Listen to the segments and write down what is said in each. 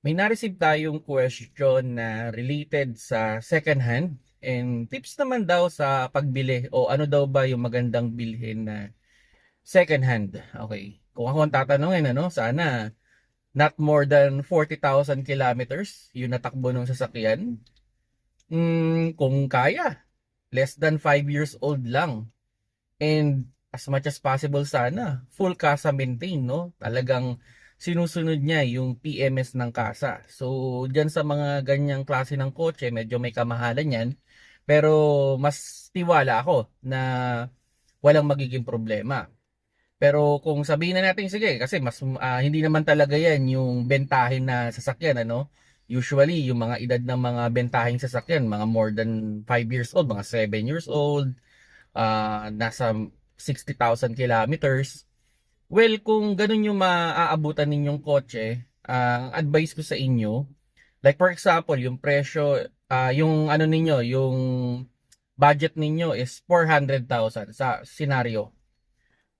May na-receive tayong question na related sa second hand and tips naman daw sa pagbili o ano daw ba yung magandang bilhin na second hand. Okay. Kung ako ang tatanungin, ano, sana not more than 40,000 kilometers yung natakbo ng sasakyan. Mm, kung kaya, less than 5 years old lang. And as much as possible sana, full casa maintain, no? Talagang sinusunod niya yung PMS ng kasa. So, dyan sa mga ganyang klase ng kotse, medyo may kamahalan yan. Pero mas tiwala ako na walang magiging problema. Pero kung sabihin na natin, sige, kasi mas ah, hindi naman talaga yan yung bentahin na sasakyan, ano? Usually, yung mga edad ng mga bentahing sasakyan, mga more than 5 years old, mga 7 years old, ah, nasa 60,000 kilometers. Well, kung ganun yung maaabutan ninyong kotse, ang advice ko sa inyo, like for example, yung presyo, ah, yung ano ninyo, yung budget ninyo is 400,000 sa scenario.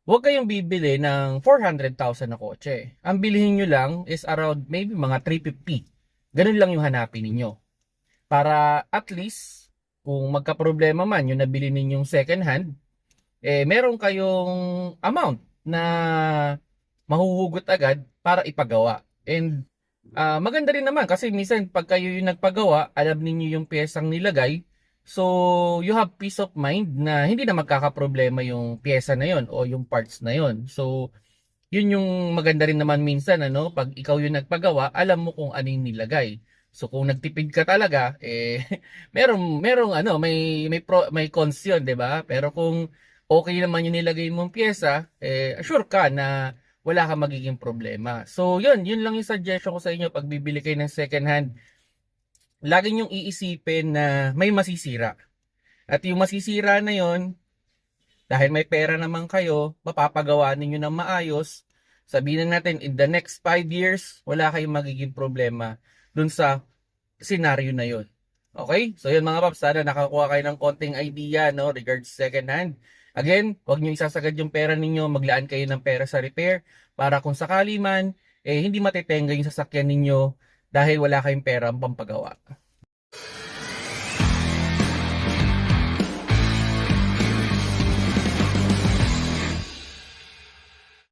Huwag kayong bibili ng 400,000 na kotse. Ang bilihin nyo lang is around maybe mga 350. Ganun lang yung hanapin ninyo. Para at least, kung magka-problema man yung nabili ninyong second hand, eh meron kayong amount na mahuhugot agad para ipagawa. And ah, maganda rin naman kasi minsan pag kayo yung nagpagawa, alam ninyo yung piyesang nilagay, so you have peace of mind na hindi na magkakaproblema yung pyesa na yon o yung parts na yon. So yun yung maganda rin naman minsan ano, pag ikaw yung nagpagawa, alam mo kung ano yung nilagay. So kung nagtipid ka talaga, eh merong merong ano, may may pro, may cons 'di ba? Pero kung okay naman yung nilagay mong pyesa, eh sure ka na wala kang magiging problema. So, yun, yun lang yung suggestion ko sa inyo pag bibili kayo ng second hand. Lagi niyong iisipin na may masisira. At yung masisira na yon dahil may pera naman kayo, mapapagawa ninyo ng maayos. Sabihin na natin, in the next 5 years, wala kayong magiging problema dun sa scenario na yon. Okay? So yun mga paps, sana nakakuha kayo ng konting idea no, regards second hand. Again, huwag niyo isasagad yung pera ninyo, maglaan kayo ng pera sa repair para kung sakali man, eh hindi matitenga yung sasakyan ninyo dahil wala kayong pera pampagawa.